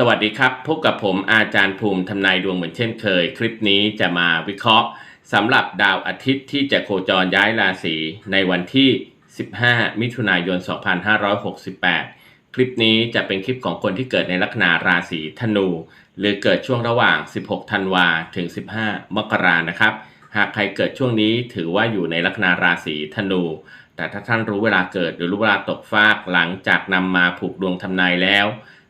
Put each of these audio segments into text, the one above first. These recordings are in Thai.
สวัสดีครับ พบกับผมอาจารย์ภูมิทำนายดวงเหมือนเช่นเคย คลิปนี้จะมาวิเคราะห์สำหรับดาวอาทิตย์ที่จะโคจรย้ายราศีในวันที่ 15 มิถุนายน 2568 คลิปนี้จะเป็นคลิปของคนที่เกิดในลัคนาราศีธนู หรือเกิดช่วงระหว่าง 16 ธันวาถึง 15 มกรานะครับ หากใครเกิดช่วงนี้ถือว่าอยู่ในลัคนาราศีธนู แต่ถ้าท่านรู้เวลาเกิดหรือรู้เวลาตกฟากหลังจากนำมาผูกดวงทำนายแล้ว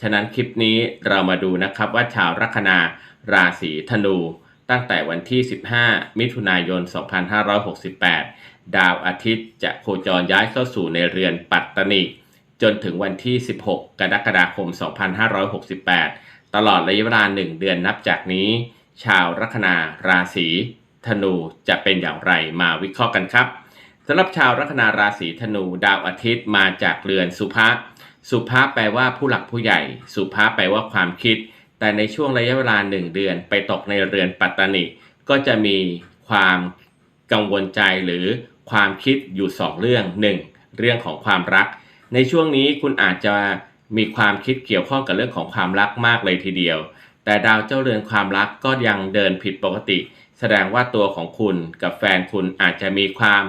ฉะนั้นคลิปนี้เรามาดูนะครับว่าชาวลัคนาราศีธนู ตั้งแต่วันที่ 15 มิถุนายน 2568 ดาวอาทิตย์จะโคจรย้ายเข้าสู่ในเรือนปัตตนิจนถึงวันที่ 16 กรกฎาคม 2568 ตลอดระยะเวลา 1 เดือนนับจากนี้ ชาวลัคนาราศีธนูจะเป็นอย่างไรมาวิเคราะห์กันครับสำหรับชาวลัคนาราศีธนูดาวอาทิตย์มาจากเรือนสุภะ สุภาพแปลว่าผู้หลักผู้ใหญ่ สุภาพแปลว่าความคิด แต่ในช่วงระยะเวลาหนึ่งเดือน ไปตกในเรือนปัตตานิก็จะมีความกังวลใจหรือความคิดอยู่สองเรื่องหนึ่งเรื่องของความรัก ในช่วงนี้คุณอาจจะมีความคิดเกี่ยวข้องกับเรื่องของความรักมากเลยทีเดียว แต่ดาวเจ้าเรือนความรักก็ยังเดินผิดปกติ แสดงว่าตัวของคุณกับแฟนคุณอาจจะมีความ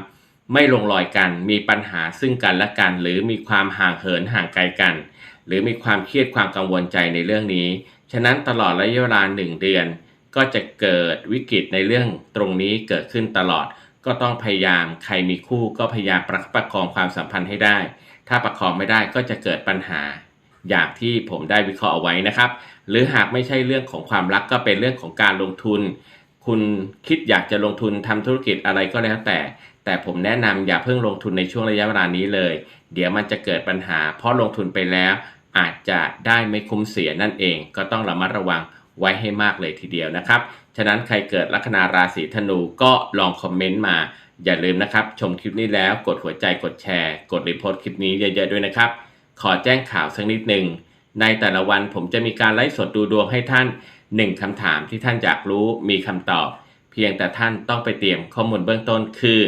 ไม่ลงรอยกัน มีปัญหาซึ่งกันและกัน หรือมีความห่างเหินห่างไกลกัน หรือมีความเครียดความกังวลใจในเรื่องนี้ ฉะนั้นตลอดระยะเวลาหนึ่งเดือน ก็จะเกิดวิกฤตในเรื่องตรงนี้เกิดขึ้นตลอด ก็ต้องพยายามใครมีคู่ก็พยายามประคับประคองความสัมพันธ์ให้ได้ ถ้าประคองไม่ได้ก็จะเกิดปัญหา อย่างที่ผมได้วิเคราะห์เอาไว้นะครับ หรือหากไม่ใช่เรื่องของความรักก็เป็นเรื่องของการลงทุน คุณคิดอยากจะลงทุนทำธุรกิจอะไรก็แล้วแต่ แต่ผมแนะนำอย่าเพิ่งลงทุนในช่วงระยะเวลานี้เลย เดี๋ยวมันจะเกิดปัญหา เพราะลงทุนไปแล้ว อาจจะได้ไม่คุ้มเสียนั่นเอง ก็ต้องระมัดระวังไว้ให้มากเลยทีเดียวนะครับ ฉะนั้นใครเกิดลัคนาราศีธนูก็ลองคอมเมนต์มา อย่าลืมนะครับ ชมคลิปนี้แล้วกดหัวใจกดแชร์ กดรีโพสต์คลิปนี้เยอะๆด้วยนะครับ ขอแจ้งข่าวสักนิดหนึ่งในแต่ละวันผมจะมีการไลฟ์สดดูดวงให้ท่าน 1คำถามที่ท่านอยากรู้มีคำตอบ เพียงแต่ท่านต้องไปเตรียมข้อมูลเบื้องต้นคือ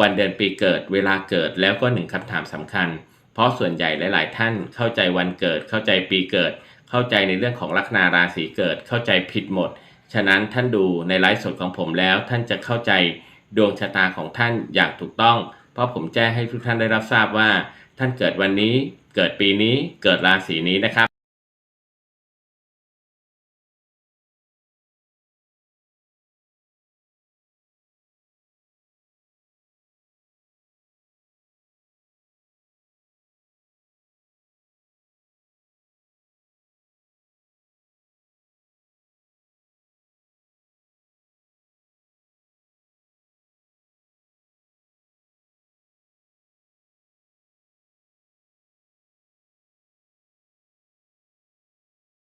วันเดือนปีเกิดเวลาเกิดแล้วก็หนึ่งคำถามสำคัญ เพราะส่วนใหญ่หลาย ๆ ท่านเข้าใจวันเกิด เข้าใจปีเกิด เข้าใจในเรื่องของลัคนาราศีเกิด เข้าใจผิดหมด ฉะนั้นท่านดูในไลฟ์สดของผมแล้ว ท่านจะเข้าใจดวงชะตาของท่านอย่างถูกต้อง เพราะผมแจ้งให้ทุกท่านได้รับทราบว่า ท่านเกิดวันนี้เกิดปีนี้เกิดราศีนี้นะครับ